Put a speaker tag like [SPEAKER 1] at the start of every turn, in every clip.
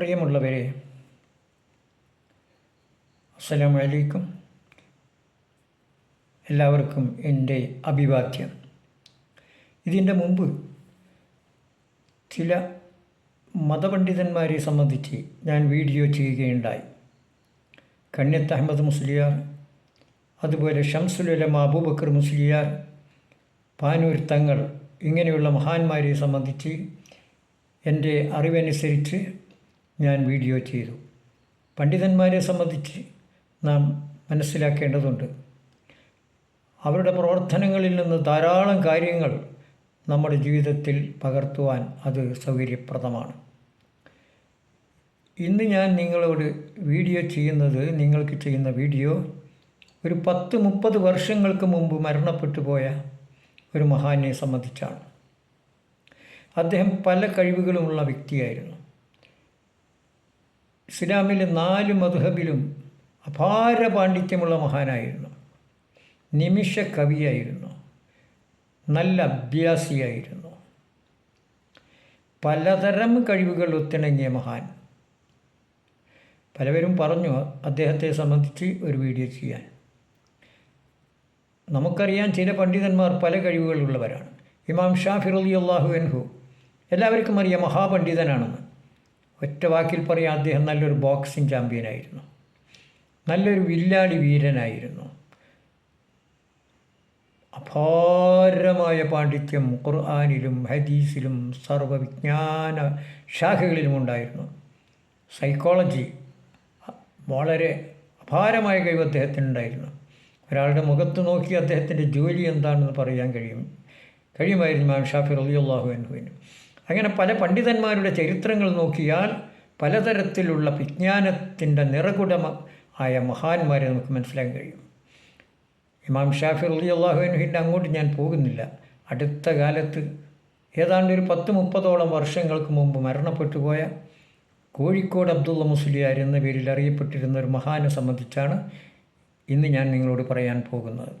[SPEAKER 1] പ്രിയമുള്ളവരെ അസ്സലാം വലൈക്കും എല്ലാവർക്കും എന്റെ അഭിവാദ്യം. ഇതിന്റെ മുമ്പ് ചില മതപണ്ഡിതന്മാരെ സംബന്ധിച്ച് ഞാൻ വീഡിയോ ചെയ്യുകയുണ്ടായി. കണ്യത്ത് അഹമ്മദ് മുസ്ലിയാർ അതുപോലെ ഷംസുലുലമ അബൂബക്കർ മുസ്ലിയാർ പാനൂർ തങ്ങൾ ഇങ്ങനെയുള്ള മഹാന്മാരെ സംബന്ധിച്ച് എന്റെ അറിവനുസരിച്ച് ഞാൻ വീഡിയോ ചെയ്തു. പണ്ഡിതന്മാരെ സംബന്ധിച്ച് നാം മനസ്സിലാക്കേണ്ടതുണ്ട്. അവരുടെ പ്രവർത്തനങ്ങളിൽ നിന്ന് ധാരാളം കാര്യങ്ങൾ നമ്മുടെ ജീവിതത്തിൽ പകർത്തുവാൻ അത് സൗകര്യപ്രദമാണ്. ഇന്ന് ഞാൻ നിങ്ങളോട് വീഡിയോ ചെയ്യുന്നത് നിങ്ങൾക്ക് ചെയ്യുന്ന വീഡിയോ ഒരു പത്ത് മുപ്പത് വർഷങ്ങൾക്ക് മുമ്പ് മരണപ്പെട്ടു പോയ ഒരു മഹാനെ സംബന്ധിച്ചാണ്. അദ്ദേഹം പല കഴിവുകളുമുള്ള വ്യക്തിയായിരുന്നു. ഇസ്ലാമിലെ നാല് മധുഹബിലും അപാര പാണ്ഡിത്യമുള്ള മഹാനായിരുന്നു. നിമിഷ കവിയായിരുന്നു. നല്ല അഭ്യാസിയായിരുന്നു. പലതരം കഴിവുകൾ ഒത്തിണങ്ങിയ മഹാൻ. പലവരും പറഞ്ഞു അദ്ദേഹത്തെ സംബന്ധിച്ച് ഒരു വീഡിയോ ചെയ്യാൻ. നമുക്കറിയാം ചില പണ്ഡിതന്മാർ പല കഴിവുകളുള്ളവരാണ്. ഇമാം ഷാഫി റലി അള്ളാഹു അൻഹു എല്ലാവർക്കും അറിയാം മഹാപണ്ഡിതനാണെന്ന്. ഒറ്റ വാക്കിൽ പറയാം അദ്ദേഹം നല്ലൊരു ബോക്സിംഗ് ചാമ്പ്യനായിരുന്നു. നല്ലൊരു വില്ലാടി വീരനായിരുന്നു. അപാരമായ പാണ്ഡിത്യം ഖുർആാനിലും ഹദീസിലും സർവവിജ്ഞാന ശാഖകളിലും ഉണ്ടായിരുന്നു. സൈക്കോളജി വളരെ അപാരമായ കഴിവ് അദ്ദേഹത്തിനുണ്ടായിരുന്നു. ഒരാളുടെ മുഖത്ത് നോക്കി അദ്ദേഹത്തിന്റെ ജോലി എന്താണെന്ന് പറയാൻ കഴിയും. കഴിയുമായിരുന്നു ഇമാം ഷാഫി റലിയുള്ളാഹു അൻഹുവിന്. അങ്ങനെ പല പണ്ഡിതന്മാരുടെ ചരിത്രങ്ങൾ നോക്കിയാൽ പലതരത്തിലുള്ള വിജ്ഞാനത്തിന്റെ നിറകുടമ ആയ മഹാന്മാരെ നമുക്ക് മനസ്സിലാക്കാൻ കഴിയും. ഇമാം ഷാഫി അലി അള്ളാഹുവിന്റെ അങ്ങോട്ട് ഞാൻ പോകുന്നില്ല. അടുത്ത കാലത്ത് ഏതാണ്ട് ഒരു പത്ത് മുപ്പതോളം വർഷങ്ങൾക്ക് മുമ്പ് മരണപ്പെട്ടു പോയ കോഴിക്കോട് അബ്ദുള്ള മുസ്ലിയാർ എന്ന പേരിൽ അറിയപ്പെട്ടിരുന്ന ഒരു മഹാനെ സംബന്ധിച്ചാണ് ഇന്ന് ഞാൻ നിങ്ങളോട് പറയാൻ പോകുന്നത്.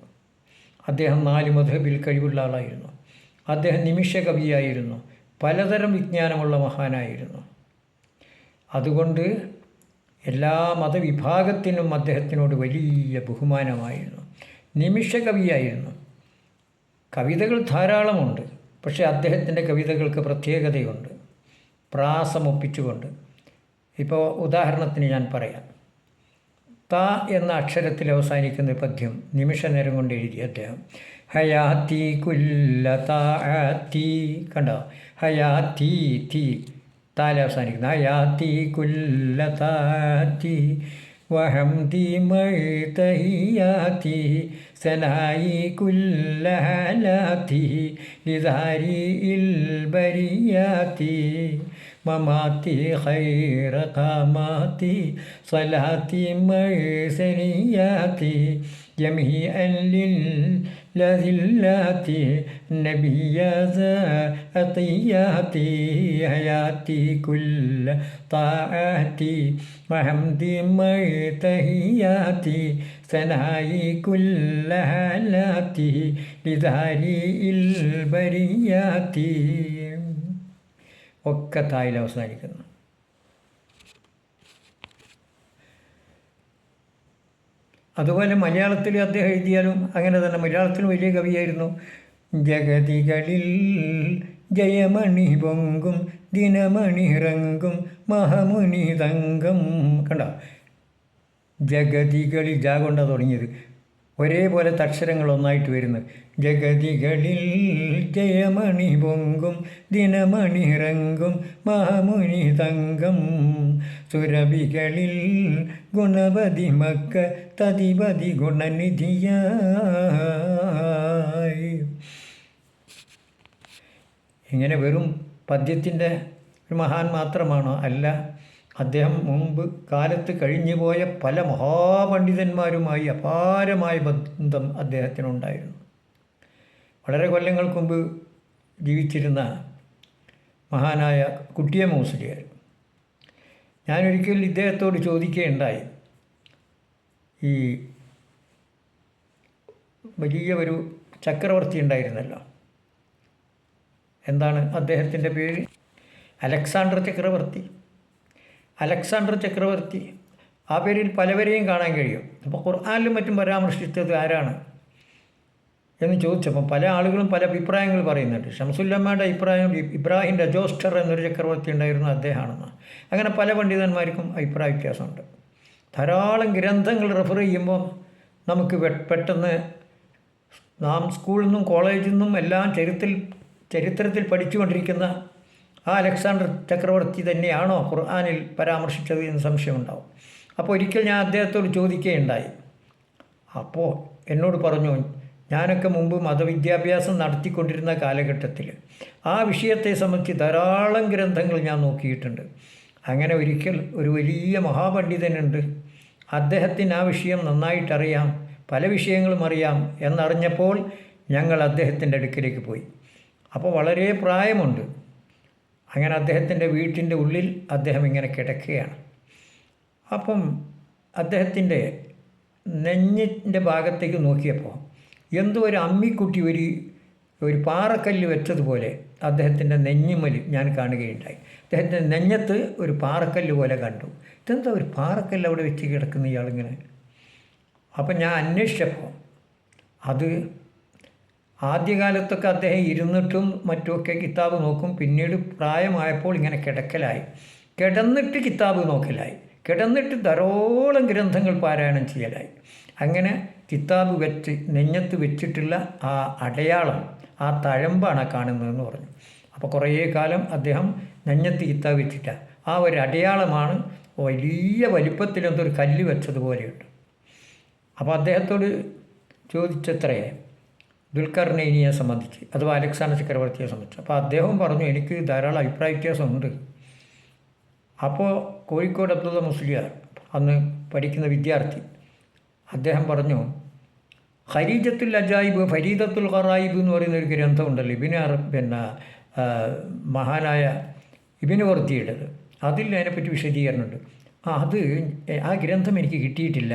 [SPEAKER 1] അദ്ദേഹം നാല് മധബിൽ കഴിവുള്ള ആളായിരുന്നു. അദ്ദേഹം നിമിഷ കവിയായിരുന്നു പലതരം വിജ്ഞാനമുള്ള മഹാനായിരുന്നു. അതുകൊണ്ട് എല്ലാ മതവിഭാഗത്തിനും അദ്ദേഹത്തിനോട് വലിയ ബഹുമാനമായിരുന്നു. നിമിഷ കവിയായിരുന്നു കവിതകൾ ധാരാളമുണ്ട്. പക്ഷേ അദ്ദേഹത്തിന്റെ കവിതകൾക്ക് പ്രത്യേകതയുണ്ട്. പ്രാസമൊപ്പിച്ചുകൊണ്ട് ഇപ്പോൾ ഉദാഹരണത്തിന് ഞാൻ പറയാം. ത എന്ന അക്ഷരത്തിൽ അവസാനിക്കുന്ന പദ്യം നിമിഷ നേരം കൊണ്ട് എഴുതി അദ്ദേഹം. ഹയാത്തി കുല്ല താത്തി കണ്ടോ ഹയാത്തി തീ താല അവസാനിക്കുന്നു ഹയാത്തി കുല്ല താത്തി വഹംതി മഴുതഹിയാത്തി സനായി കുല്ലഹലാത്തി ലിദാരി ഇൽബരിയാത്തി മമാത്തി ഖൈറ കാമാത്തി സ്വലാത്തി മഴുസരിയാത്തി ജമിഅല്ലിൽ جميعا للذلات نبي ذا أطياتي حياتي كل طاعاتي وحمدي مرتهياتي ثنائي كل هالاتي لظهري البريات ഒക്കെ തായിൽ അവസാനിക്കുന്നു അതുപോലെ മലയാളത്തിൽ അദ്ദേഹം എഴുതിയാലും അങ്ങനെ തന്നെ. മലയാളത്തിൽ വലിയ കവിയായിരുന്നു. ജഗതികളിൽ ജയമണി പൊങ്കും ദിനമണിറങ്കും മഹമുനി തങ്കം. കണ്ട? ജഗതികളിൽ ജാ തുടങ്ങിയത്. ഒരേപോലെ അക്ഷരങ്ങൾ ഒന്നായിട്ട് വരുന്നത്. ജഗതികളിൽ ജയമണി പൊങ്കും ദിനമണിറങ്കും മഹമുനി തങ്കം. സുരഭികളിൽ ഗുണപതി മക്ക തതിപതി ഗുണനിധിയായി. ഇങ്ങനെ വെറും പദ്യത്തിന്റെ ഒരു മഹാൻ മാത്രമാണോ? അല്ല. അദ്ദേഹം മുമ്പ് കാലത്ത് കഴിഞ്ഞുപോയ പല മഹാപണ്ഡിതന്മാരുമായി അപാരമായ ബന്ധം അദ്ദേഹത്തിനുണ്ടായിരുന്നു. വളരെ കൊല്ലങ്ങൾക്ക് മുമ്പ് ജീവിച്ചിരുന്ന മഹാനായ കുട്ടിയ മൂസലിയാർ ഞാനൊരിക്കൽ ഇദ്ദേഹത്തോട് ചോദിക്കുകയുണ്ടായി ഈ വലിയ ഒരു ചക്രവർത്തി ഉണ്ടായിരുന്നല്ലോ. എന്താണ് അദ്ദേഹത്തിന്റെ പേര്? അലക്സാണ്ടർ ചക്രവർത്തി. അലക്സാണ്ടർ ചക്രവർത്തി. ആ പേരിൽ പലവരെയും കാണാൻ കഴിയും. അപ്പോൾ ഖുർആാനിലും മറ്റും പരാമർശിച്ചത് ആരാണ്? എന്ന് ചോദിച്ചപ്പോൾ പല ആളുകളും പല അഭിപ്രായങ്ങൾ പറയുന്നുണ്ട്. ഷംസുല്ലമ്മയുടെ അഭിപ്രായം ഇബ്രാഹിം രജോസ്റ്റർ എന്നൊരു ചക്രവർത്തി ഉണ്ടായിരുന്നു അദ്ദേഹമാണെന്ന്. അങ്ങനെ പല പണ്ഡിതന്മാർക്കും അഭിപ്രായ വ്യത്യാസമുണ്ട്. ധാരാളം ഗ്രന്ഥങ്ങൾ റെഫർ ചെയ്യുമ്പോൾ നമുക്ക് പെട്ടെന്ന് നാം സ്കൂളിൽ നിന്നും കോളേജിൽ നിന്നും എല്ലാം ചരിത്രത്തിൽ ചരിത്രത്തിൽ പഠിച്ചുകൊണ്ടിരിക്കുന്ന ആ അലക്സാണ്ടർ ചക്രവർത്തി തന്നെയാണോ ഖുർആാനിൽ പരാമർശിച്ചത് എന്ന് സംശയമുണ്ടാവും. അപ്പോൾ ഒരിക്കൽ ഞാൻ അദ്ദേഹത്തോട് ചോദിക്കുകയുണ്ടായി. അപ്പോൾ എന്നോട് പറഞ്ഞു ഞാനൊക്കെ മുമ്പ് മതവിദ്യാഭ്യാസം നടത്തിക്കൊണ്ടിരുന്ന കാലഘട്ടത്തിൽ ആ വിഷയത്തെ സംബന്ധിച്ച് ധാരാളം ഗ്രന്ഥങ്ങൾ ഞാൻ നോക്കിയിട്ടുണ്ട്. അങ്ങനെ ഒരിക്കൽ ഒരു വലിയ മഹാപണ്ഡിതനുണ്ട്. അദ്ദേഹത്തിന് ആ വിഷയം നന്നായിട്ടറിയാം പല വിഷയങ്ങളും അറിയാം എന്നറിഞ്ഞപ്പോൾ ഞങ്ങൾ അദ്ദേഹത്തിന്റെ അടുക്കിലേക്ക് പോയി. അപ്പോൾ വളരെ പ്രായമുണ്ട്. അങ്ങനെ അദ്ദേഹത്തിന്റെ വീട്ടിന്റെ ഉള്ളിൽ അദ്ദേഹം ഇങ്ങനെ കിടക്കുകയാണ്. അപ്പം അദ്ദേഹത്തിന്റെ നെഞ്ഞിന്റെ ഭാഗത്തേക്ക് നോക്കിയപ്പോൾ എന്തോ ഒരു അമ്മിക്കുട്ടി ഒരു ഒരു പാറക്കല്ല് വെച്ചതുപോലെ അദ്ദേഹത്തിന്റെ നെഞ്ഞിമൽ ഞാൻ കാണുകയുണ്ടായി. അദ്ദേഹത്തിന്റെ നെഞ്ഞത്ത് ഒരു പാറക്കല്ല് പോലെ കണ്ടു. ഇതെന്താ ഒരു പാറക്കല്ല് അവിടെ വെച്ച് കിടക്കുന്ന ഇയാളിങ്ങനെ? അപ്പം ഞാൻ അന്വേഷിച്ചപ്പോൾ അത് ആദ്യകാലത്തൊക്കെ അദ്ദേഹം ഇരുന്നിട്ടും മറ്റുമൊക്കെ കിതാബ് നോക്കും. പിന്നീട് പ്രായമായപ്പോൾ ഇങ്ങനെ കിടക്കലായി. കിടന്നിട്ട് കിതാബ് നോക്കലായി. കിടന്നിട്ട് ധാരോളം ഗ്രന്ഥങ്ങൾ പാരായണം ചെയ്യലായി. അങ്ങനെ കിതാബ് വെച്ച് നെഞ്ഞത്ത് വെച്ചിട്ടുള്ള ആ അടയാളം ആ തഴമ്പാണ് കാണുന്നതെന്ന് പറഞ്ഞു. അപ്പോൾ കുറേ കാലം അദ്ദേഹം നെഞ്ഞത്ത് കിതാബ് വെച്ചിട്ട. ആ ഒരു അടയാളമാണ് വലിയ വലിപ്പത്തിൽ എന്തൊരു കല്ല് വെച്ചതുപോലെയുണ്ട്. അപ്പോൾ അദ്ദേഹത്തോട് ചോദിച്ചത്രേ ദുൽഖർനൈനിയെ സംബന്ധിച്ച് അഥവാ അലക്സാണ്ടർ ചക്രവർത്തിയെ സംബന്ധിച്ച് അപ്പോൾ അദ്ദേഹം പറഞ്ഞു എനിക്ക് ധാരാളം അഭിപ്രായ വ്യത്യാസമുണ്ട്. അപ്പോൾ കോഴിക്കോട് അബ്ദുള്ള മുസ്ലിയാർ അന്ന് പഠിക്കുന്ന വിദ്യാർത്ഥി അദ്ദേഹം പറഞ്ഞു ഹരീജത്തുൽ അജായിബ് ഫരീദത്തുൽ ഖറായിബ് എന്ന് പറയുന്ന ഒരു ഗ്രന്ഥമുണ്ടല്ലോ ഇബിന് പിന്നെ മഹാനായ ഇബിന് വർത്തിയുടേത് അതിൽ അതിനെപ്പറ്റി വിശദീകരണമുണ്ട്. ആ അത് ആ ഗ്രന്ഥം എനിക്ക് കിട്ടിയിട്ടില്ല.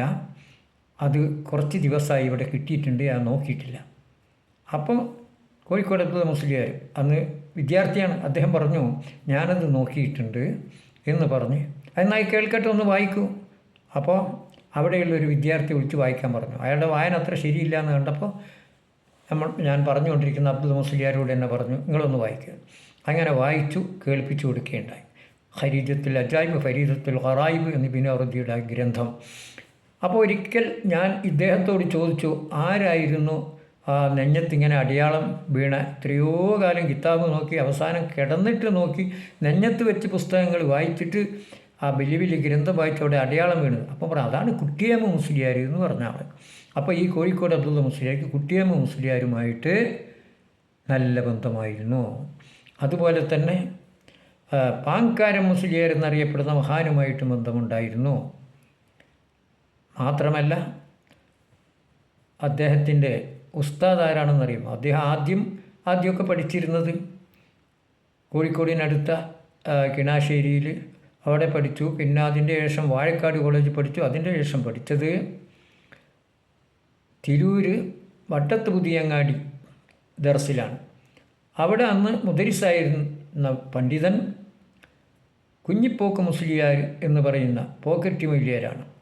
[SPEAKER 1] അത് കുറച്ച് ദിവസമായി ഇവിടെ കിട്ടിയിട്ടുണ്ട് ഞാൻ നോക്കിയിട്ടില്ല. അപ്പം കോഴിക്കോട് അബ്ദുൽ മുസ്ലിയാർ അന്ന് വിദ്യാർത്ഥിയാണ്. അദ്ദേഹം പറഞ്ഞു ഞാനത് നോക്കിയിട്ടുണ്ട് എന്ന് പറഞ്ഞ് എന്നായി കേൾക്കട്ടെ ഒന്ന് വായിക്കൂ. അപ്പോൾ അവിടെയുള്ള ഒരു വിദ്യാർത്ഥി വിളിച്ച് വായിക്കാൻ പറഞ്ഞു. അയാളുടെ വായന അത്ര ശരിയില്ല എന്ന് കണ്ടപ്പോൾ നമ്മൾ ഞാൻ പറഞ്ഞുകൊണ്ടിരിക്കുന്ന അബ്ദുൽ മുസ്ലിയാരോട് എന്നെ പറഞ്ഞു നിങ്ങളൊന്ന് വായിക്കുക അങ്ങനെ വായിച്ചു കേൾപ്പിച്ചു കൊടുക്കുകയുണ്ടായി. ഖരീജത്തുൽ അജായിബ് ഫരീദത്തുൽ ഹറായിബ് എന്നീ ബിനോറദിയുടെ ഗ്രന്ഥം. അപ്പോൾ ഒരിക്കൽ ഞാൻ ഇദ്ദേഹത്തോട് ചോദിച്ചു ആരായിരുന്നു ആ നെഞ്ഞത്തിങ്ങനെ അടിയാളം വീണ എത്രയോ കാലം കിതാബ് നോക്കി അവസാനം കിടന്നിട്ട് നോക്കി നെഞ്ഞത്ത് വെച്ച് പുസ്തകങ്ങൾ വായിച്ചിട്ട് ആ വലിയ വലിയ ഗ്രന്ഥം വായിച്ചവിടെ അടയാളം വീണത് അപ്പോൾ പറഞ്ഞു അതാണ് കുട്ടിയമ്മ മുസ്ലിയാർ എന്ന് പറഞ്ഞ ആൾ അപ്പോൾ ഈ കോഴിക്കോട് അബ്ദുള്ള മുസ്ലിയാർക്ക് കുട്ടിയമ്മ മുസ്ലിയാരുമായിട്ട് നല്ല ബന്ധമായിരുന്നു. അതുപോലെ തന്നെ പാങ്കാരം മുസ്ലിയാർ എന്നറിയപ്പെടുന്ന മഹാനുമായിട്ട് ബന്ധമുണ്ടായിരുന്നു. മാത്രമല്ല അദ്ദേഹത്തിന്റെ ഉസ്താദ് ആരാണെന്നറിയും അദ്ദേഹം ആദ്യം ആദ്യമൊക്കെ പഠിച്ചിരുന്നത് കോഴിക്കോടിനടുത്ത കിണാശ്ശേരിയിൽ അവിടെ പഠിച്ചു. പിന്നെ അതിന്റെ ശേഷം വാഴക്കാട് കോളേജിൽ പഠിച്ചു. അതിന്റെ ശേഷം പഠിച്ചത് തിരൂര് വട്ടത്ത് പുതിയങ്ങാടി ദർസിലാണ്. അവിടെ അന്ന് മുദരിസായിരുന്ന പണ്ഡിതൻ കുഞ്ഞിപ്പോക്ക് മുസ്ലിയാർ എന്ന് പറയുന്ന പോക്കറ്റ് മൊയ്ലിയാരാണ്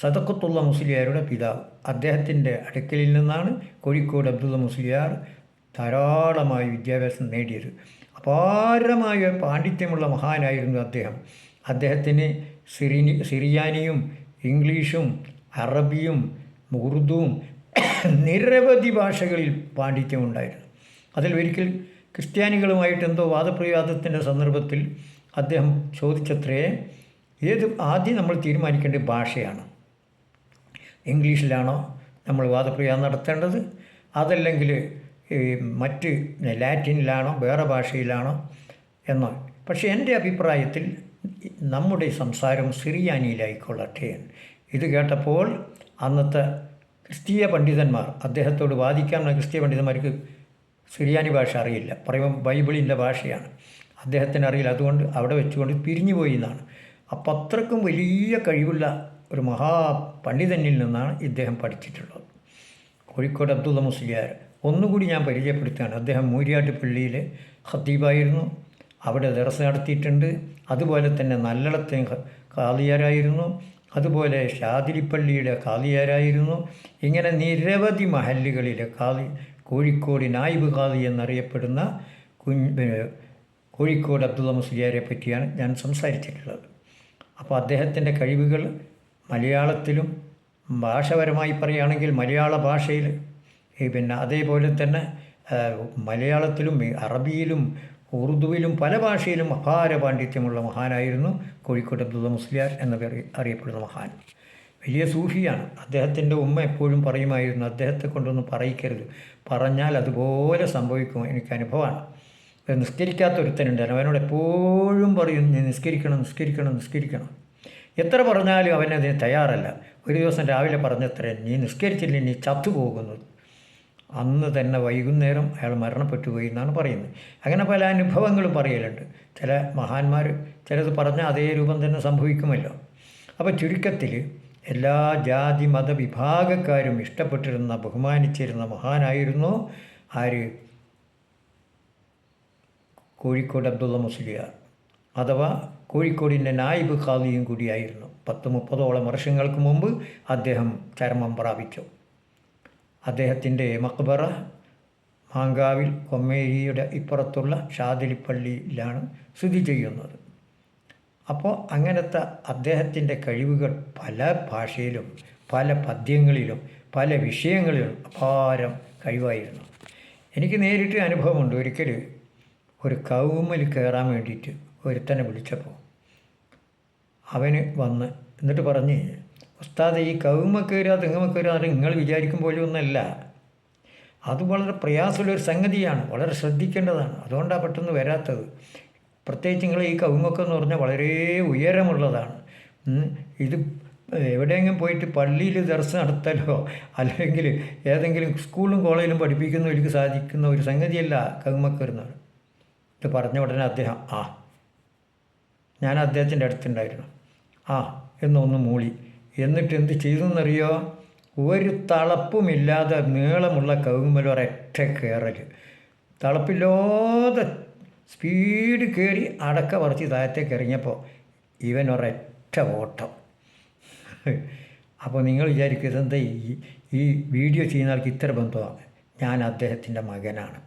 [SPEAKER 1] സദക്കത്തുള്ള മുസ്ലിയാരുടെ പിതാവ്. അദ്ദേഹത്തിന്റെ അടുക്കലിൽ നിന്നാണ് കോഴിക്കോട് അബ്ദുള്ള മുസ്ലിയാർ ധാരാളമായി വിദ്യാഭ്യാസം നേടിയത്. അപാരമായ പാണ്ഡിത്യമുള്ള മഹാനായിരുന്നു അദ്ദേഹം. അദ്ദേഹത്തിന് സിറി സിറിയാനിയും ഇംഗ്ലീഷും അറബിയും ഉറുദുവും നിരവധി ഭാഷകളിൽ പാണ്ഡിത്യമുണ്ടായിരുന്നു. അതിൽ ഒരിക്കൽ ക്രിസ്ത്യാനികളുമായിട്ട് എന്തോ വാദപ്രവാദത്തിന്റെ സന്ദർഭത്തിൽ അദ്ദേഹം ചോദിച്ചത്രേ ഏത് ആദ്യം നമ്മൾ തീരുമാനിക്കേണ്ട ഭാഷയാണ്. ഇംഗ്ലീഷിലാണോ നമ്മൾ വാദപ്രയോഗം നടത്തേണ്ടത്? അതല്ലെങ്കിൽ മറ്റ് ലാറ്റിനിലാണോ വേറെ ഭാഷയിലാണോ എന്നോ? പക്ഷേ എന്റെ അഭിപ്രായത്തിൽ നമ്മുടെ സംസാരം സിറിയാനിയിലായിക്കൊള്ളട്ടെ. ഇത് കേട്ടപ്പോൾ അന്നത്തെ ക്രിസ്തീയ പണ്ഡിതന്മാർ അദ്ദേഹത്തോട് വാദിക്കാമെന്ന ക്രിസ്തീയ പണ്ഡിതന്മാർക്ക് സിറിയാനി ഭാഷ അറിയില്ല. പറയുമ്പോൾ ബൈബിളിന്റെ ഭാഷയാണ്. അദ്ദേഹത്തിന് അറിയില്ല അതുകൊണ്ട് അവിടെ വെച്ചുകൊണ്ട് പിരിഞ്ഞു പോയി എന്നാണ്. അപ്പം അത്രക്കും വലിയ കഴിവുള്ള ഒരു മഹാപണ്ഡിതനിൽ നിന്നാണ് ഇദ്ദേഹം പഠിച്ചിട്ടുള്ളത്. കോഴിക്കോട് അബ്ദുള്ള മുസ്ലിയാർ. ഒന്നുകൂടി ഞാൻ പരിചയപ്പെടുത്തുകയാണ്. അദ്ദേഹം മൂര്യാട്ടുപള്ളിയിലെ ഖത്തീബായിരുന്നു. അവിടെ ദർസ് നടത്തിയിട്ടുണ്ട്. അതുപോലെ തന്നെ നല്ലളത്തെ കാളിയാരായിരുന്നു. അതുപോലെ ഷാതിരിപ്പള്ളിയുടെ കാളിയാരായിരുന്നു. ഇങ്ങനെ നിരവധി മഹല്ലുകളിലെ കാളി കോഴിക്കോട് നായിബ് കാളി എന്നറിയപ്പെടുന്ന കുഞ്ഞ് കോഴിക്കോട് അബ്ദുള്ള മുസ്ലിയാരെ പറ്റിയാണ് ഞാൻ സംസാരിച്ചിട്ടുള്ളത്. അപ്പോൾ അദ്ദേഹത്തിന്റെ കഴിവുകൾ മലയാളത്തിലും ഭാഷപരമായി പറയുകയാണെങ്കിൽ മലയാള ഭാഷയിൽ പിന്നെ അതേപോലെ തന്നെ മലയാളത്തിലും അറബിയിലും ഉറുദുവിലും പല ഭാഷയിലും അപാര പാണ്ഡിത്യമുള്ള മഹാനായിരുന്നു കോഴിക്കോട് അബ്ദുള്ള മുസ്ലിയാർ എന്ന പേര് അറിയപ്പെടുന്ന മഹാൻ. വലിയ സൂഫിയാണ്. അദ്ദേഹത്തിന്റെ ഉമ്മ എപ്പോഴും പറയുമായിരുന്നു അദ്ദേഹത്തെ കൊണ്ടൊന്നും പറയിക്കരുത്. പറഞ്ഞാൽ അതുപോലെ സംഭവിക്കും. എനിക്ക് അനുഭവമാണ്. നിസ്കരിക്കാത്ത ഒരുത്തനുണ്ട് അവനോട് എപ്പോഴും പറയും നിസ്കരിക്കണം നിസ്കരിക്കണം നിസ്കരിക്കണം. എത്ര പറഞ്ഞാലും അവനതിന് തയ്യാറല്ല. ഒരു ദിവസം രാവിലെ പറഞ്ഞത്ര നീ നിസ്കരിച്ചില്ലേ? നീ ചത്തുപോകുന്നു. അന്ന് തന്നെ വൈകുന്നേരം അയാൾ മരണപ്പെട്ടു പോയി എന്നാണ് പറയുന്നത്. അങ്ങനെ പല അനുഭവങ്ങളും പറയലുണ്ട്. ചില മഹാന്മാർ ചിലത് പറഞ്ഞാൽ അതേ രൂപം തന്നെ സംഭവിക്കുമല്ലോ. അപ്പോൾ ചുരുക്കത്തിൽ എല്ലാ ജാതി മത വിഭാഗക്കാരും ഇഷ്ടപ്പെട്ടിരുന്ന ബഹുമാനിച്ചിരുന്ന മഹാനായിരുന്നു ആര്? കോഴിക്കോട് അബ്ദുള്ള മുസ്ലിയാർ. അഥവാ കോഴിക്കോടിന്റെ നായിബ് ഖാദിയും കൂടിയായിരുന്നു. പത്ത് മുപ്പതോളം വർഷങ്ങൾക്ക് മുമ്പ് അദ്ദേഹം ചരമം പ്രാപിച്ചു. അദ്ദേഹത്തിന്റെ മക്ബറ മാങ്കാവിൽ കൊമ്മേരിയുടെ ഇപ്പുറത്തുള്ള ഷാദിലിപ്പള്ളിയിലാണ് സ്ഥിതി ചെയ്യുന്നത്. അപ്പോൾ അങ്ങനത്തെ അദ്ദേഹത്തിന്റെ കഴിവുകൾ പല ഭാഷയിലും പല പദ്യങ്ങളിലും പല വിഷയങ്ങളിലും അപാരം കഴിവായിരുന്നു. എനിക്ക് നേരിട്ട് അനുഭവമുണ്ട്. ഒരിക്കൽ ഒരു കൗമൽ കയറാൻ വേണ്ടിയിട്ട് ഒരുത്തനെ വിളിച്ചപ്പോൾ അവന് വന്ന് എന്നിട്ട് പറഞ്ഞ് ഉസ്താദ് ഈ കൗമ കയറുക തെങ്ങുമ കയറുക എന്ന് നിങ്ങൾ വിചാരിക്കും പോലും ഒന്നല്ല അത് വളരെ പ്രയാസമുള്ളൊരു സംഗതിയാണ് വളരെ ശ്രദ്ധിക്കേണ്ടതാണ്. അതുകൊണ്ടാണ് പെട്ടെന്ന് വരാത്തത്. പ്രത്യേകിച്ച് നിങ്ങൾ ഈ കവുങ്ങൊക്കെ എന്ന് പറഞ്ഞാൽ വളരെ ഉയരമുള്ളതാണ്. ഇത് എവിടെയെങ്കിലും പോയിട്ട് പള്ളിയിൽ ദർശനം നടത്തലോ അല്ലെങ്കിൽ ഏതെങ്കിലും സ്കൂളും കോളേജിലും പഠിപ്പിക്കുന്നവർക്ക് സാധിക്കുന്ന ഒരു സംഗതിയല്ല കവുമക്കരുന്നത് ഇത് പറഞ്ഞ ഉടനെ അദ്ദേഹം ആ ഞാൻ അദ്ദേഹത്തിന്റെ അടുത്തുണ്ടായിരുന്നു. ആ എന്നൊന്ന് മൂളി. എന്നിട്ട് എന്ത് ചെയ്തു എന്നറിയോ? ഒരു തളപ്പുമില്ലാതെ നീളമുള്ള കവുങ്ങുമല ഒരൊറ്റ കയറൽ തളപ്പില്ലാതെ സ്പീഡ് കയറി അടക്ക പറിച്ച് താഴത്തേക്ക് ഇറങ്ങിയപ്പോൾ ഇവൻ ഒരൊറ്റ ഓട്ടം. അപ്പോൾ നിങ്ങൾ വിചാരിക്കും ഇതെന്താ ഈ ഈ വീഡിയോ ചെയ്യുന്ന ആൾക്ക് ഇത്ര ബന്ധമാണ്? ഞാൻ അദ്ദേഹത്തിന്റെ മകനാണ്.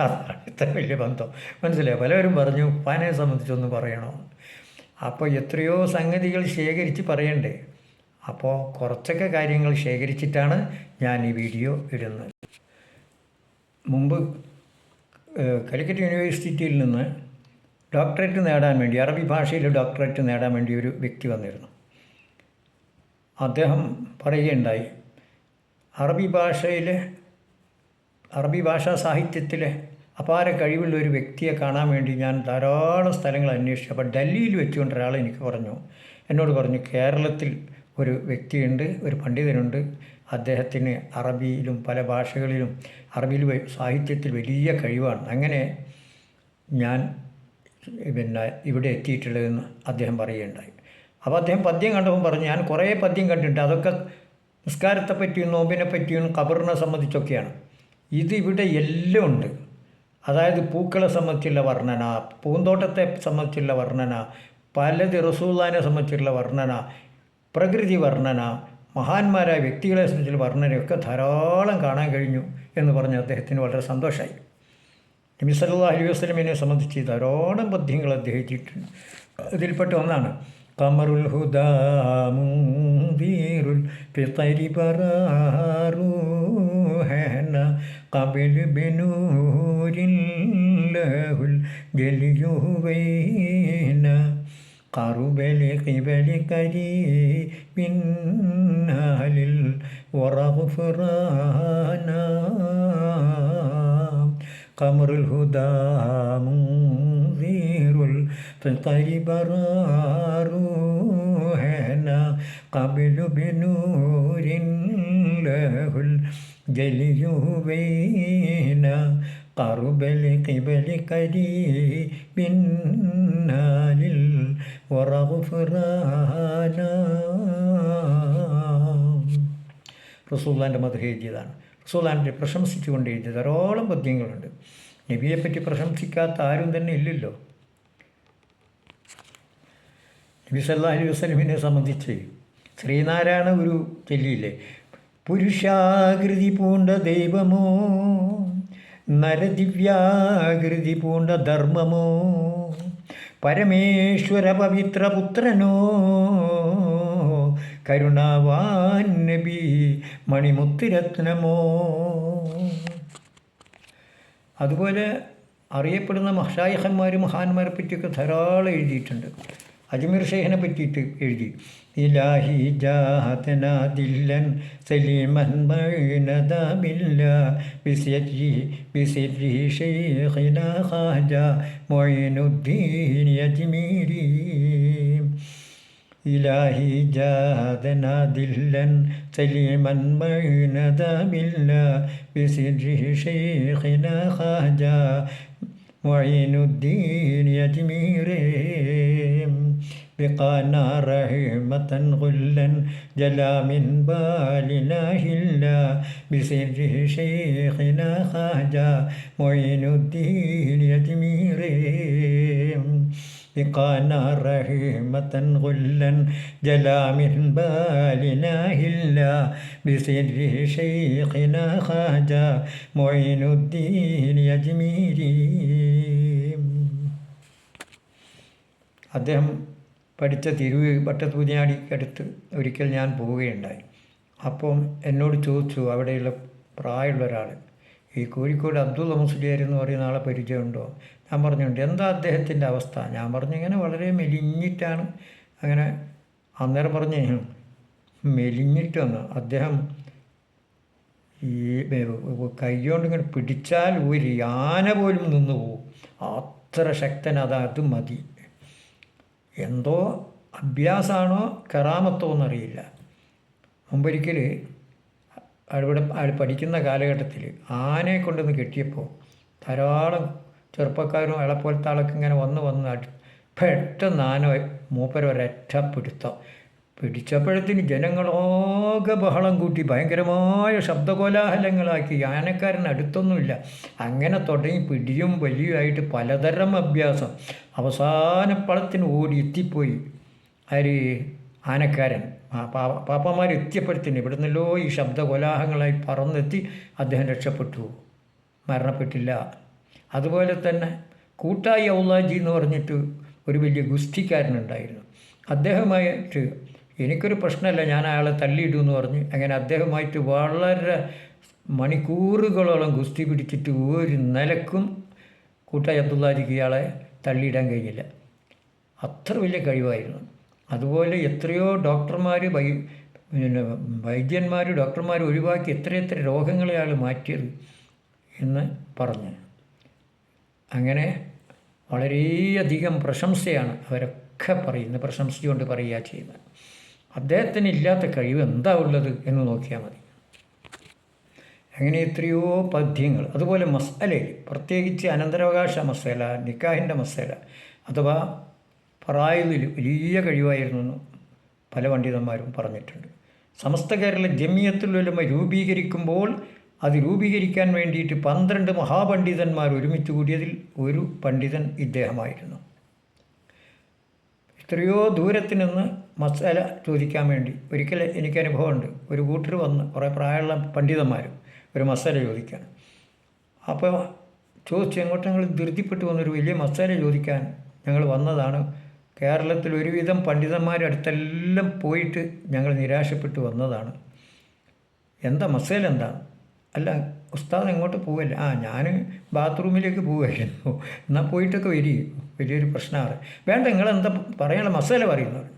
[SPEAKER 1] അതാണ് ഇത്ര വലിയ ബന്ധം. മനസ്സിലായോ? പലവരും പറഞ്ഞു ഉപ്പാനെ സംബന്ധിച്ചൊന്ന് പറയണോ? അപ്പോൾ എത്രയോ സംഗതികൾ ശേഖരിച്ച് പറയണ്ടേ. അപ്പോൾ കുറച്ചൊക്കെ കാര്യങ്ങൾ ശേഖരിച്ചിട്ടാണ് ഞാൻ ഈ വീഡിയോ ഇടുന്നത്. മുമ്പ് കലിക്കറ്റ് യൂണിവേഴ്സിറ്റിയിൽ നിന്ന് ഡോക്ടറേറ്റ് നേടാൻ വേണ്ടി അറബി ഭാഷയിൽ ഡോക്ടറേറ്റ് നേടാൻ വേണ്ടി ഒരു വ്യക്തി വന്നിരുന്നു. അദ്ദേഹം പറയുകയുണ്ടായി അറബി ഭാഷയിലെ അറബി ഭാഷാ സാഹിത്യത്തിലെ അപാര കഴിവുള്ള ഒരു വ്യക്തിയെ കാണാൻ വേണ്ടി ഞാൻ ധാരാളം സ്ഥലങ്ങൾ അന്വേഷിച്ചു. അപ്പോൾ ഡൽഹിയിൽ വെച്ചുകൊണ്ട് ഒരാൾ എനിക്ക് പറഞ്ഞു. എന്നോട് പറഞ്ഞു കേരളത്തിൽ ഒരു വ്യക്തിയുണ്ട് ഒരു പണ്ഡിതനുണ്ട്. അദ്ദേഹത്തിന് അറബിയിലും പല ഭാഷകളിലും അറബിയിൽ സാഹിത്യത്തിൽ വലിയ കഴിവാണ്. അങ്ങനെ ഞാൻ പിന്നെ ഇവിടെ എത്തിയിട്ടുള്ളതെന്ന് അദ്ദേഹം പറയുകയുണ്ടായി. അപ്പോൾ അദ്ദേഹം പദ്യം കണ്ടപ്പോൾ പറഞ്ഞു ഞാൻ കുറേ പദ്യം കണ്ടിട്ടുണ്ട്. അതൊക്കെ നിസ്കാരത്തെ പറ്റിയും നോമ്പിനെ പറ്റിയും ഖബറിനെ സംബന്ധിച്ചൊക്കെയാണ്. ഇത് ഇവിടെ എല്ലാം ഉണ്ട്. അതായത് പൂക്കളെ സംബന്ധിച്ചുള്ള വർണന പൂന്തോട്ടത്തെ സംബന്ധിച്ചുള്ള വർണന പലത് റസൂള്ളാനെ സംബന്ധിച്ചുള്ള വർണന പ്രകൃതി വർണന മഹാന്മാരായ വ്യക്തികളെ സംബന്ധിച്ചുള്ള വർണനയൊക്കെ ധാരാളം കാണാൻ കഴിഞ്ഞു എന്ന് പറഞ്ഞ് അദ്ദേഹത്തിന് വളരെ സന്തോഷമായി നബി സല്ലാ അലൈഹി വസ്ലമിനെ സംബന്ധിച്ച് ധാരാളം പദ്യങ്ങൾ അദ്ദേഹിച്ചിട്ടുണ്ട് അതിൽപ്പെട്ട ഒന്നാണ് കമറുൽ ഹുദാമുൽ ഫിത്തരി പറാറൂഹന കപിൽ ബിനൂരിൽ ലഹുൽ ഗലിയുവൈന കറുബലി കിബലി കരി പിന്നാലിൽ ഉറവ് ഫിറാന കമറുൽ ഹുദാമൂ الفطر براروحنا قبل بنور له الجلي بين قرب لقبل قريب نال الورغفرانا റസൂല്ലാൻ്റെ മത എഴുതിയതാണ് റസൂല്ലാൻ്റെ പ്രശംസിച്ചുകൊണ്ട് എഴുതിയ ധാരാളം പദ്യങ്ങളുണ്ട് നബിയെപ്പറ്റി പ്രശംസിക്കാത്ത ആരും തന്നെ ഇല്ലല്ലോ നബി സല്ലാ വസ്ലമിനെ സംബന്ധിച്ച് ശ്രീനാരായണ ഗുരു ചൊല്ലിയില്ലേ? പുരുഷാകൃതി പൂണ്ട ദൈവമോ നരദിവ്യാകൃതി പൂണ്ട ധർമ്മമോ പരമേശ്വര പവിത്ര പുത്രനോ കരുണാവാൻ നബി മണിമുത്തുരത്നമോ. അതുപോലെ അറിയപ്പെടുന്ന മഷായഹന്മാർ മഹാന്മാരെ പറ്റിയൊക്കെ ധാരാളം എഴുതിയിട്ടുണ്ട്. അജ്മീർ ഷെയ്ഖിനെ പറ്റിയിട്ട് എഴുതി ഇലാഹി ജാതനാദില്ലൻ സലീമൻ ബൈനദമില്ല ബിസിരി ബിസിരി ഷെയ്ഖിന ഖാജ മൊയിനുദ്ദീൻ അജ്മീരി ഇലാഹി ജാതനാദില്ലൻ സലീമൻ ബൈനദമില്ല ബിസിരി ഷെയ്ഖിന ഖാജ മൊയിനുദ്ദീൻ അജ്മീരേ بقانا رحمة غلا جلا من بالنا هلا بسر شيخنا خاجة معين الدين يجمير بقانا رحمة غلا جلا من بالنا هلا بسر شيخنا خاجة معين الدين يجميري അദ്ദേഹം പഠിച്ച തിരുവ് ഭട്ടത്തൂതിയാടിക്കടുത്ത് ഒരിക്കൽ ഞാൻ പോവുകയുണ്ടായി. അപ്പം എന്നോട് ചോദിച്ചു അവിടെയുള്ള പ്രായമുള്ള ഒരാൾ ഈ കോഴിക്കോട് അബ്ദുള്ള മുസ്ലിയാർ എന്ന് പറയുന്ന ആളെ പരിചയമുണ്ടോ? ഞാൻ പറഞ്ഞുണ്ട് എന്താ അദ്ദേഹത്തിന്റെ അവസ്ഥ? ഞാൻ പറഞ്ഞു ഇങ്ങനെ വളരെ മെലിഞ്ഞിട്ടാണ്. അങ്ങനെ അന്നേരം പറഞ്ഞു മെലിഞ്ഞിട്ടൊന്ന് അദ്ദേഹം ഈ കൈകൊണ്ട് ഇങ്ങനെ പിടിച്ചാൽ ഒരു യാന പോലും നിന്ന് പോകും അത്ര ശക്തൻ അത് അത് മതി. എന്തോ അഭ്യാസമാണോ കറാമത്തോ എന്നറിയില്ല. മുമ്പൊരിക്കൽ അവിടെ അയാൾ പഠിക്കുന്ന കാലഘട്ടത്തിൽ ആനയെ കൊണ്ടുവന്ന് കെട്ടിയപ്പോൾ ധാരാളം ചെറുപ്പക്കാരും അയാളെപ്പോലത്തെ ആളൊക്കെ ഇങ്ങനെ വന്ന് വന്ന് പെട്ടെന്ന് ആന മൂപ്പര ഒരൊറ്റ പിടുത്തം. പിടിച്ചപ്പോഴത്തിന് ജനങ്ങളോകെ ബഹളം കൂട്ടി ഭയങ്കരമായ ശബ്ദകോലാഹലങ്ങളാക്കി. ആനക്കാരൻ അടുത്തൊന്നുമില്ല. അങ്ങനെ തുടങ്ങി പിടിയും വലിയുമായിട്ട് പലതരം അഭ്യാസം. അവസാന പളത്തിന് ഓടി എത്തിപ്പോയി. ആര് ആനക്കാരൻ പാപ്പമാർ എത്തിയപ്പോഴത്തേന് ഇവിടെ നിന്നല്ലോ ഈ ശബ്ദ കോലാഹങ്ങളായി പറന്നെത്തി അദ്ദേഹം രക്ഷപ്പെട്ടു. മരണപ്പെട്ടില്ല. അതുപോലെ തന്നെ കൂട്ടായി ഔലാജി എന്ന് പറഞ്ഞിട്ട് ഒരു വലിയ ഗുസ്തിക്കാരനുണ്ടായിരുന്നു. അദ്ദേഹമായിട്ട് എനിക്കൊരു പ്രശ്നമല്ല ഞാൻ അയാളെ തള്ളിയിടൂ എന്ന് പറഞ്ഞ് അങ്ങനെ അദ്ദേഹമായിട്ട് വളരെ മണിക്കൂറുകളോളം ഗുസ്തി പിടിച്ചിട്ട് ഒരു നിലക്കും കൂട്ടായി അബ്ദുല്ലാജിക്ക് ഇയാളെ തള്ളിയിടാൻ കഴിഞ്ഞില്ല. അത്ര വലിയ കഴിവായിരുന്നു. അതുപോലെ എത്രയോ ഡോക്ടർമാർ വൈ വൈദ്യന്മാർ ഡോക്ടർമാർ ഒഴിവാക്കി എത്രയെത്ര രോഗങ്ങളെ ആൾ മാറ്റിയത് എന്ന് പറഞ്ഞ്. അങ്ങനെ വളരെയധികം പ്രശംസയാണ് അവരൊക്കെ പറയുന്നത് പ്രശംസിച്ചുകൊണ്ട് പറയുക ചെയ്യുന്നത്. അദ്ദേഹത്തിന് ഇല്ലാത്ത കഴിവ് എന്താ ഉള്ളത് എന്ന് നോക്കിയാൽ മതി. അങ്ങനെ എത്രയോ പദ്യങ്ങൾ. അതുപോലെ മസലയിൽ പ്രത്യേകിച്ച് അനന്തരാവകാശ മസേല നിക്കാഹിന്റെ മസേല അഥവാ പറായുവിൽ വലിയ കഴിവായിരുന്നു പല പണ്ഡിതന്മാരും പറഞ്ഞിട്ടുണ്ട്. സമസ്ത കേരള ജമിയത്തുലുലമ രൂപീകരിക്കുമ്പോൾ അത് രൂപീകരിക്കാൻ വേണ്ടിയിട്ട് പന്ത്രണ്ട് മഹാപണ്ഡിതന്മാർ ഒരുമിച്ച് കൂടിയതിൽ ഒരു പണ്ഡിതൻ ഇദ്ദേഹമായിരുന്നു. എത്രയോ ദൂരത്ത് നിന്ന് മസാല ചോദിക്കാൻ വേണ്ടി ഒരിക്കൽ എനിക്ക് അനുഭവമുണ്ട് ഒരു കൂട്ടർ വന്ന് കുറേ പ്രായമുള്ള പണ്ഡിതന്മാർ ഒരു മസാല ചോദിക്കാൻ. അപ്പോൾ ചോദിച്ചു എങ്ങോട്ട് ഞങ്ങൾ ധൃതിപ്പെട്ട് വന്നൊരു വലിയ മസാല ചോദിക്കാൻ ഞങ്ങൾ വന്നതാണ്. കേരളത്തിൽ ഒരുവിധം പണ്ഡിതന്മാരുടെ അടുത്തെല്ലാം പോയിട്ട് ഞങ്ങൾ നിരാശപ്പെട്ട് വന്നതാണ്. എന്താ മസാല എന്താ? അല്ല ഉസ്താദ് എങ്ങോട്ട് പോവല്ല? ആ ഞാൻ ബാത്റൂമിലേക്ക് പോവുമായിരുന്നു എന്നാൽ പോയിട്ടൊക്കെ വരി. വലിയൊരു പ്രശ്നമാണ്. വേണ്ട നിങ്ങളെന്താ പറയണ? മസാല പറയുന്നത്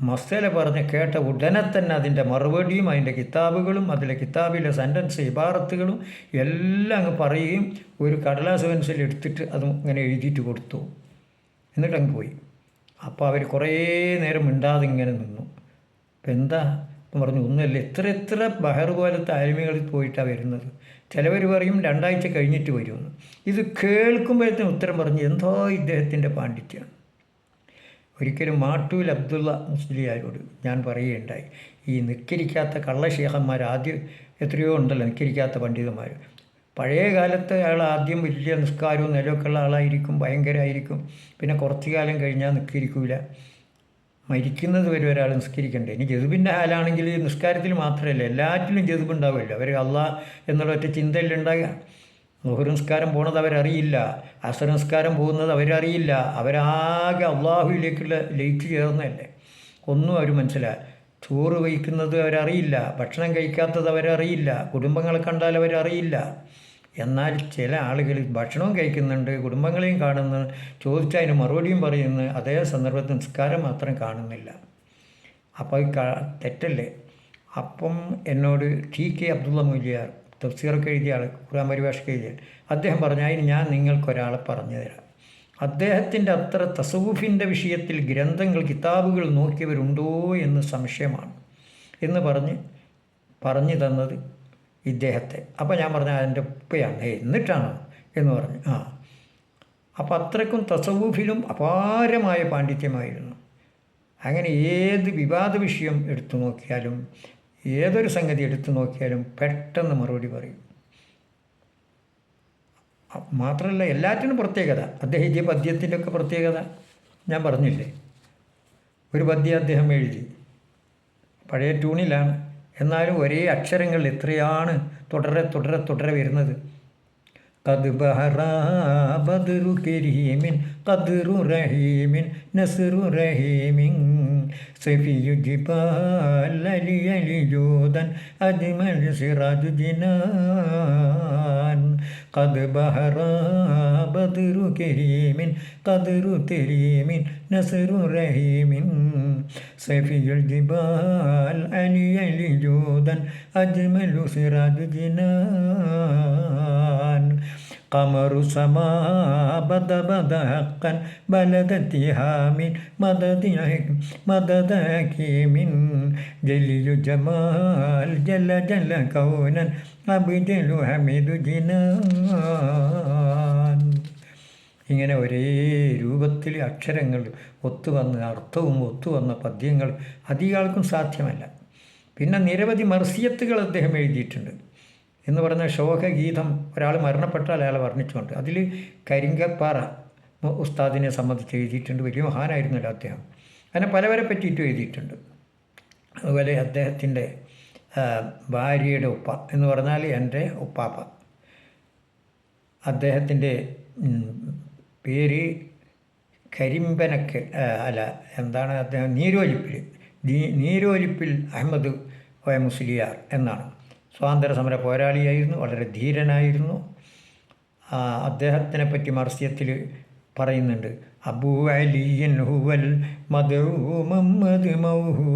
[SPEAKER 1] മസേല പറഞ്ഞ് കേട്ട ഉടനെ തന്നെ അതിന്റെ മറുപടിയും അതിന്റെ കിതാബുകളും അതിലെ കിതാബിലെ സെന്റൻസ് ഇബാറത്തുകളും എല്ലാം അങ്ങ് പറയുകയും ഒരു കടലാസ് പെൻസിൽ എടുത്തിട്ട് അത് ഇങ്ങനെ എഴുതിയിട്ട് കൊടുത്തു. എന്നിട്ട് അങ്ങ് പോയി. അപ്പോൾ അവർ കുറേ നേരം മിണ്ടാതെ ഇങ്ങനെ നിന്നു. അപ്പം എന്താ? പറഞ്ഞു ഒന്നുമല്ല എത്ര എത്ര ബഹർ പോലത്തെ അരുമികളിൽ പോയിട്ടാണ് വരുന്നത്. ചിലവർ പറയും രണ്ടാഴ്ച കഴിഞ്ഞിട്ട് വരുമെന്ന്. ഇത് കേൾക്കുമ്പോഴത്തേനും ഉത്തരം പറഞ്ഞു എന്തോ ഇദ്ദേഹത്തിന്റെ പാണ്ഡിത്യമാണ് ഒരിക്കലും മാട്ടൂൽ അബ്ദുള്ള മുസ്ലിയാരോട് ഞാൻ പറയുകയുണ്ടായി. ഈ നിക്കരിക്കാത്ത കള്ളശേഖന്മാർ ആദ്യം എത്രയോ ഉണ്ടല്ലോ നിക്കരിക്കാത്ത പണ്ഡിതന്മാർ. പഴയ കാലത്ത് അയാൾ ആദ്യം വലിയ നിസ്കാരവും നിലമൊക്കെ ഉള്ള ആളായിരിക്കും ഭയങ്കരമായിരിക്കും പിന്നെ കുറച്ച് കാലം കഴിഞ്ഞാൽ നിസ്കരിക്കൂല മരിക്കുന്നത് വരെ ഒരാൾ നിസ്കരിക്കണ്ടേ? ഇനി ജതുബിന്റെ ഹാലാണെങ്കിൽ നിസ്കാരത്തിൽ മാത്രമല്ല? എല്ലാറ്റിലും ജതുബ് ഉണ്ടാവില്ല അവർ അള്ളാഹ് എന്നുള്ള ഒറ്റ ചിന്തയിലുണ്ടാകുക ലുഹർ നിസ്കാരം പോണത് അവരറിയില്ല. അസർ നിസ്കാരം പോകുന്നത് അവരറിയില്ല. അവരാകെ അള്ളാഹുവിലേക്കുള്ള ലയിച്ചു ചേർന്നതല്ലേ? ഒന്നും അവർ മനസ്സിലായി ചോറ് കഴിക്കുന്നത് അവരറിയില്ല. ഭക്ഷണം കഴിക്കാത്തത് അവരറിയില്ല. കുടുംബങ്ങളെ കണ്ടാൽ അവരറിയില്ല. എന്നാൽ ചില ആളുകൾ ഭക്ഷണവും കഴിക്കുന്നുണ്ട് കുടുംബങ്ങളെയും കാണുന്നു ചോദിച്ചാൽ അതിന് മറുപടിയും പറയുന്നു. അതേ സന്ദർഭത്തിൽ നിസ്കാരം മാത്രം കാണുന്നില്ല. അപ്പോൾ തെറ്റല്ലേ? അപ്പം എന്നോട് ടി കെ അബ്ദുള്ള മൂലിയാർ തഫ്സീറൊക്കെ എഴുതിയ ആൾ ഖുർആൻ പരിഭാഷയ്ക്ക് എഴുതിയ. അദ്ദേഹം പറഞ്ഞു അതിന് ഞാൻ നിങ്ങൾക്കൊരാളെ പറഞ്ഞു തരാം. അദ്ദേഹത്തിന്റെ അത്ര തസൂഫിന്റെ വിഷയത്തിൽ ഗ്രന്ഥങ്ങൾ കിതാബുകൾ നോക്കിയവരുണ്ടോ എന്ന് സംശയമാണ്. എന്ന് പറഞ്ഞ് പറഞ്ഞു തന്നത് ഇദ്ദേഹത്തെ. അപ്പോൾ ഞാൻ പറഞ്ഞു അതിന്റെ ഉപ്പയാണ്. എന്നിട്ടാണോ? എന്ന് പറഞ്ഞു. ആ. അപ്പോൾ അത്രക്കും തസവൂഫിലും അപാരമായ പാണ്ഡിത്യമായിരുന്നു. അങ്ങനെ ഏത് വിവാദ വിഷയം എടുത്തു നോക്കിയാലും ഏതൊരു സംഗതി എടുത്തു നോക്കിയാലും പെട്ടെന്ന് മറുപടി പറയും. മാത്രമല്ല എല്ലാറ്റിനും പ്രത്യേകത. അദ്ദേഹം ഈ പദ്യത്തിന്റെ ഒക്കെ പ്രത്യേകത ഞാൻ പറഞ്ഞില്ലേ? ഒരു പദ്യം അദ്ദേഹം എഴുതി. പഴയ ട്യൂണിലാണ്. എന്നാലും ഒരേ അക്ഷരങ്ങൾ എത്രയാണ് തുടരെ തുടരെ തുടരെ വരുന്നത്? കത് ബദറു കരീമിൻ കദ്റു റഹീമിൻ നസറു റഹീമിൻ سفي جبال لي جودا أجمل سراج جنان قد بهرا بدر كريم قدر كريم نصر رحيم. سفي الجبال علي جودا أجمل سراج جنان قمر سما بدا بدا حقا بلد اتهام مدد مدد حكيم جلي جمال جل جل كونا أبدل حميد جنان ഇങ്ങനെ ഒരേ രൂപത്തിൽ അക്ഷരങ്ങൾ ഒത്തുവന്ന് അർത്ഥവും ഒത്തുവന്ന പദ്യങ്ങൾ അധികാൾക്കും സാധ്യമല്ല പിന്നെ നിരവധി മർസിയത്തുകൾ അദ്ദേഹം എഴുതിയിട്ടുണ്ട് എന്ന് പറഞ്ഞ ശോകഗീതം ഒരാൾ മരണപ്പെട്ടാൽ അയാൾ വർണിച്ചുകൊണ്ട്. അതിൽ കരിങ്കപ്പാറ ഉസ്താദിനെ സംബന്ധിച്ച് എഴുതിയിട്ടുണ്ട്. വലിയ മഹാനായിരുന്നല്ലോ അദ്ദേഹം. അങ്ങനെ പലവരെ പറ്റിയിട്ടും എഴുതിയിട്ടുണ്ട്. അതുപോലെ അദ്ദേഹത്തിന്റെ ഭാര്യയുടെ ഉപ്പ എന്ന് പറഞ്ഞാൽ എന്റെ ഉപ്പാപ്പ. അദ്ദേഹത്തിന്റെ പേര് കരിമ്പനക്ക് അല്ല എന്താണ് അദ്ദേഹം? നീരോലിപ്പിൽ നീരോലിപ്പിൽ അഹമ്മദ് ഒയ മുസ്ലിയാർ എന്നാണ്. സ്വാതന്ത്ര്യ സമര പോരാളിയായിരുന്നു വളരെ ധീരനായിരുന്നു ആ, അദ്ദേഹത്തിനെ പറ്റി മർസ്യത്തിൽ പറയുന്നുണ്ട് അബൂ അലിയൻ ഹുവൽ മദൂ മുഹമ്മദ് മൗഹു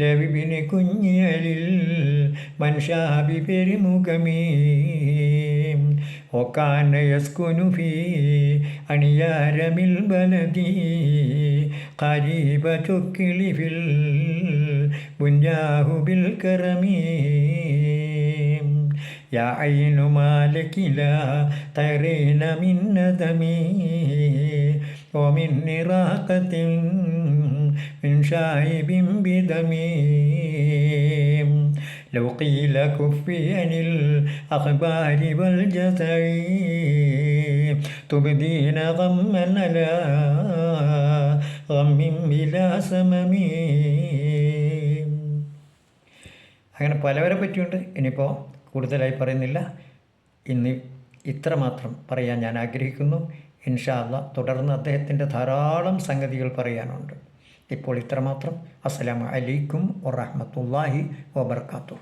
[SPEAKER 1] ലവിബിന് കുഞ്ഞലിൽ മൻഷാബി പെരുമുഖമേ وكان يسكن في أنيار من بلدي قريب تكل في البنياه بالكرم يا عين مالك لا ترين من ندمي ومن نراقة من شايب بدمي لو قيل كفي عن الأخبار والجزع تبدين غما على غم بلا سمم അങ്ങനെ പലവരെ പറ്റിയുണ്ട് ഇനിയിപ്പോൾ കൂടുതലായി പറയുന്നില്ല. ഇന്ന് ഇത്ര മാത്രം പറയാൻ ഞാൻ ആഗ്രഹിക്കുന്നു. ഇൻഷാ അല്ലാ തുടർന്ന് അദ്ദേഹത്തിന്റെ ധാരാളം സംഗതികൾ പറയാനുണ്ട്. ഇപ്പോൾ ഇത്രമാത്രം. അസ്സലാമു അലൈക്കും വറഹമത്തല്ലാഹി വബർക്കാത്തു